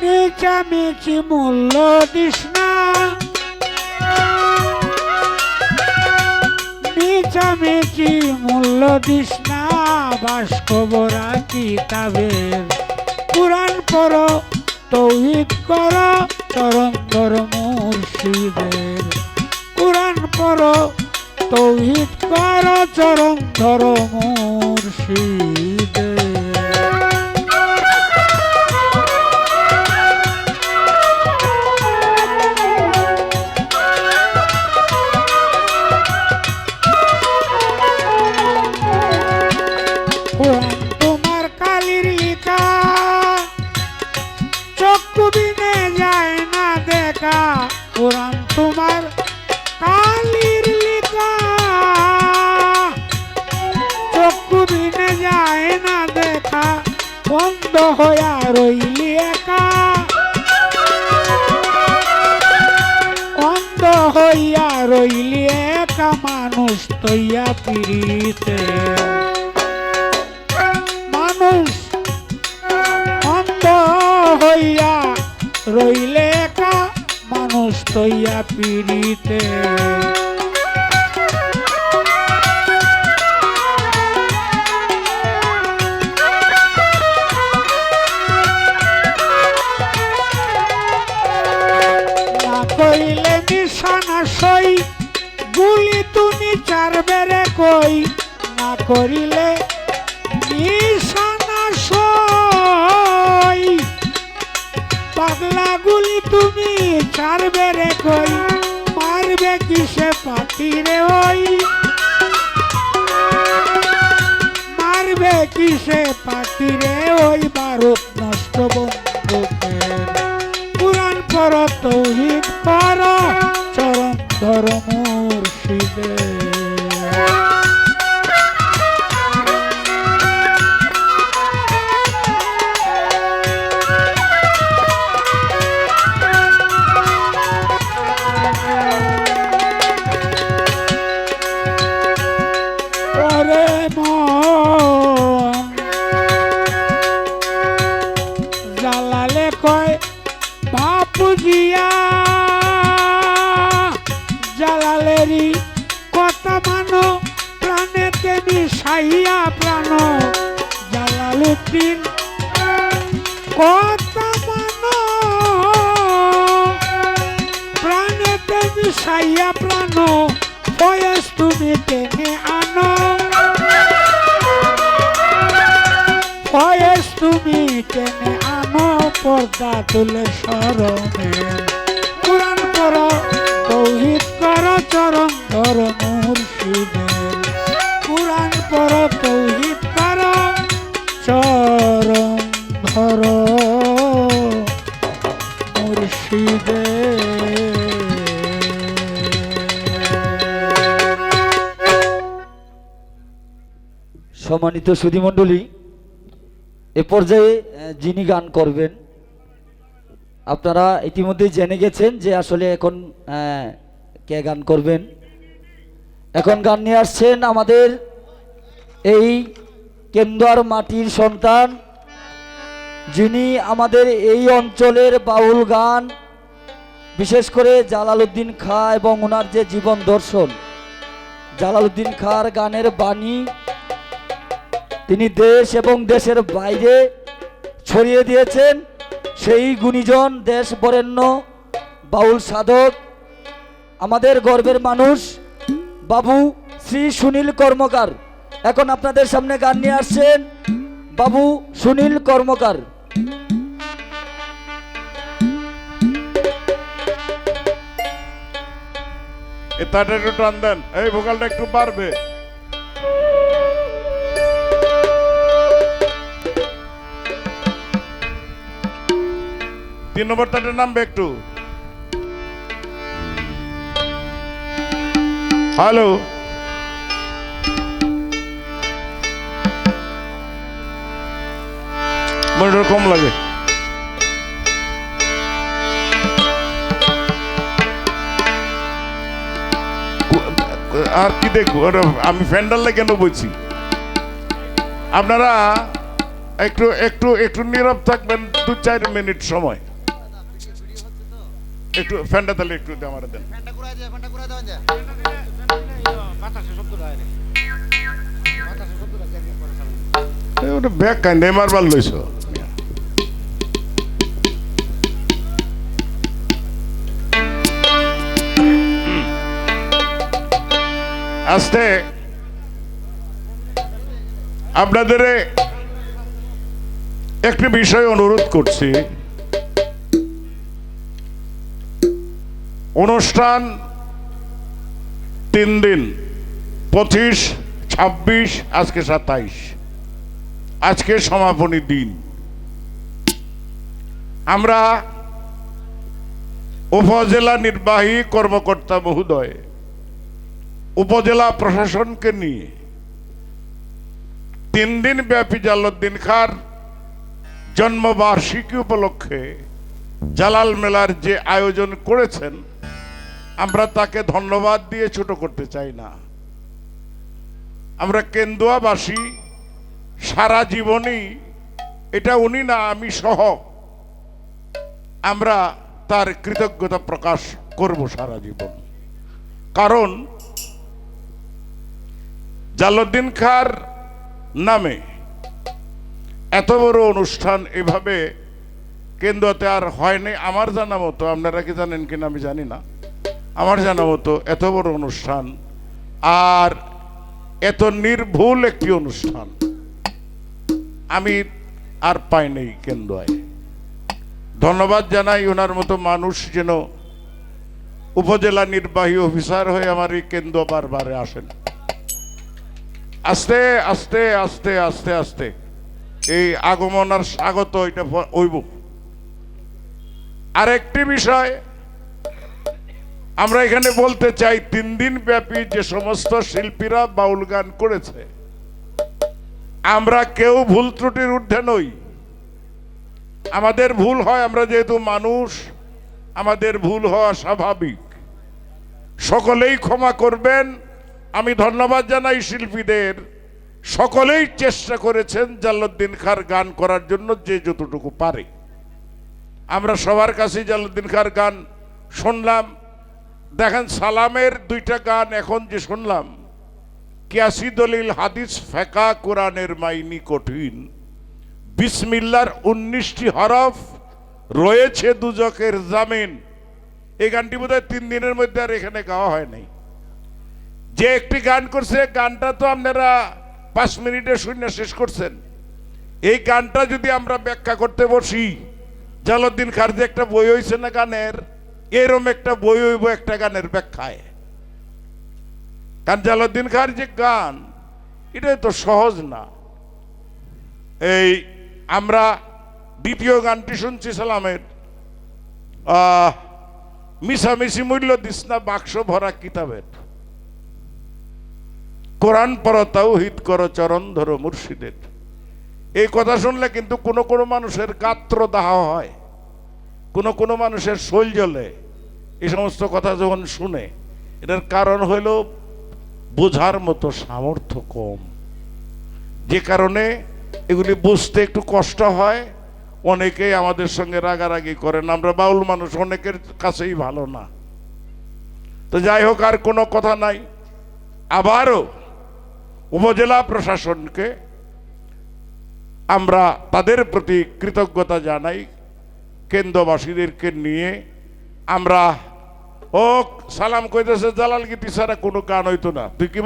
মিচামিচি মূল্য দিস না। মিচামিচি মূল্য দিস না। বাসকবরা কিতাবের কোরআন পর তৌহিদ কর, চরণ ধর মুর্শিদের। কোরআন পর তৌহিদ কর, চরণ ধর মুর্শিদের হইয়া রইলি একা। অন্ধ হইয়া রইলি একা, মানুষ তৈয়া পিড়িতে। মানুষ অন্ধ হইয়া রইলে একা, মানুষ তৈয়া পিড়িতে। তুমি রে কই? মারবে কিসে পাতিরে ওই? মারবে কিসে পাতিরে ওই? বারুদ নষ্ট বন্ধুকে। পুরাণ পর তৌহিদ কর চরম ধর মুর্শিদের মিশাইয়া প্রাণ জালালুদ্দিন কথা মানো, প্রাণেতে মিশাইয়া প্রাণ, বয়স তুমি টেনে আনো। বয়স তুমি টেনে আনো, পর্দা তুলে স্মরণে কোরআন পর তৌহিদ কর, চরণ ধর সম্মানিত সুধীমণ্ডলী এ পর্যায়ে যিনি গান করবেন, আপনারা ইতিমধ্যেই জেনে গেছেন যে আসলে এখন কে গান করবেন। এখন গান নিয়ে আসছেন আমাদের এই কেন্দুয়ার মাটির সন্তান, যিনি আমাদের এই অঞ্চলের বাউল গান, বিশেষ করে জালালউদ্দিন খা এবং ওনার যে জীবন দর্শন, জালালউদ্দিন খার গানের বাণী তিনি দেশ এবং দেশের বাইরে ছড়িয়ে দিয়েছেন। সেই গুণীজন দেশ বরেণ্য, বাউল সাধক, আমাদের গর্বের মানুষ। বাবু শ্রী সুনীল কর্মকার। এখন আপনাদের সামনে গান নিয়ে আসছেন বাবু সুনীল কর্মকার। এ তাটা একটু টান দেন, এই ভোকালটা একটু বাড়বে। তিন নম্বর তাটা নামবে একটু। হ্যালো। কম লাগে। আর কি দেখব? আমি ফ্যান্ডালে কেন বলছি। আপনারা একটু একটু একটু নীরব থাকবেন দু চার মিনিট সময়। একটু ফ্যানটা তাহলে একটু আমার দেন। ওটা ব্যাগ মারবার লইছ। আস্তে। আপনাদের একটি বিষয় অনুরোধ করছি। অনুষ্ঠান তিন দিন, পঁচিশ, ছাব্বিশ, আজকে সাতাইশ। আজকে সমাপনী দিন। আমরা উপজেলা নির্বাহী কর্মকর্তা মহোদয়, উপজেলা প্রশাসনকে নিয়ে তিন দিন ব্যাপী জালালউদ্দিন খার জন্মবার্ষিকী উপলক্ষে জালাল মেলার যে আয়োজন করেছেন আমরা তাকে ধন্যবাদ দিয়ে ছোট করতে চাই না। আমরা কেন্দুয়াবাসী, সারা জীবনই এটা উনি না, আমি সহ আমরা তার কৃতজ্ঞতা প্রকাশ করব সারা জীবন। কারণ জালাউদ্দিন খার নামে এত বড় অনুষ্ঠান এভাবে কেন্দ্রতে আর হয়নি আমার জানা মতো, আপনারা কি জানেন কিনা আমি জানি না। আমার জানা মতো এত বড় অনুষ্ঠান আর এত নির্ভুল একটি অনুষ্ঠান আমি আর পাই নেই ধন্যবাদ জানাই ওনার মতো মানুষ যেন উপজেলা নির্বাহী অফিসার হয়ে আমার এই কেন্দ্র বারবারে আসেন। আস্তে আস্তে আস্তে আস্তে আস্তে। এই আগমন আর স্বাগত এটা হইব। আরেকটি বিষয় আমরা এখানে বলতে চাই, তিন দিন ব্যাপী যে সমস্ত শিল্পীরা বাউল গান করেছে, আমরা কেউ ভুল ত্রুটির ঊর্ধ্বে নই। আমাদের ভুল হয় আমরা যেহেতু মানুষ, আমাদের ভুল হওয়া স্বাভাবিক। সকলেই ক্ষমা করবেন, আমি ধন্যবাদ জানাই শিল্পীদের। সকলেই চেষ্টা করেছেন জালাউদ্দিন খার গান করার জন্য যে যতটুকু পারে। আমরা সবার কাছে জালাউদ্দিন খার গান শুনলাম দেখেন সালামের দুইটা গান এখন যে শুনলাম কিয়াসি দলিল হাদিস ফেকা কোরআনের মাইনি কঠিন। বিসমিল্লার উনিশটি হরফ রয়েছে দুজকের জামিন। এই গানটি বোধহয় তিন দিনের মধ্যে আর এখানে গাওয়া হয় নাই। যে একটি গান করছে, গানটা তো আপনারা পাঁচ মিনিটে শূন্য শেষ করছেন। এই গানটা যদি আমরা ব্যাখ্যা করতে বসি জালাউদ্দিন খার যে একটা বই হয়েছে না গানের? এরম একটা বই হইব একটা গানের ব্যাখ্যায়। কারণ জালাউদ্দিন খার যে গান এটা তো সহজ না। এই আমরা দ্বিতীয় গানটি শুনছি সালামের মিশামিশি মূল্য দিস না বাক্স ভরা কিতাবের। কোরআন পরতাও হিত করো, চরণ ধরো মুর্শিদের। এই কথা শুনলে কিন্তু কোনো কোনো মানুষের গাত্র দাহ হয়। কোনো কোনো মানুষের শৈল জ্বলে। এই সমস্ত কথা যখন শুনে, এটার কারণ হইল বোঝার মতো সামর্থ্য কম। যে কারণে এগুলি বুঝতে একটু কষ্ট হয়, অনেকেই আমাদের সঙ্গে রাগারাগি করেন, আমরা বাউল মানুষ, অনেকের কাছেই ভালো না। তো যাই হোক, আর কোনো কথা নাই। আবারও উপজেলা প্রশাসনকে আমরা তাদের প্রতি কৃতজ্ঞতা জানাই। কেন্দ্রবাসীদেরকে নিয়ে আমরা ও সালাম কইতেছে জালাল গীতি ছাড়া কোনো গান হইতো না। তুই কি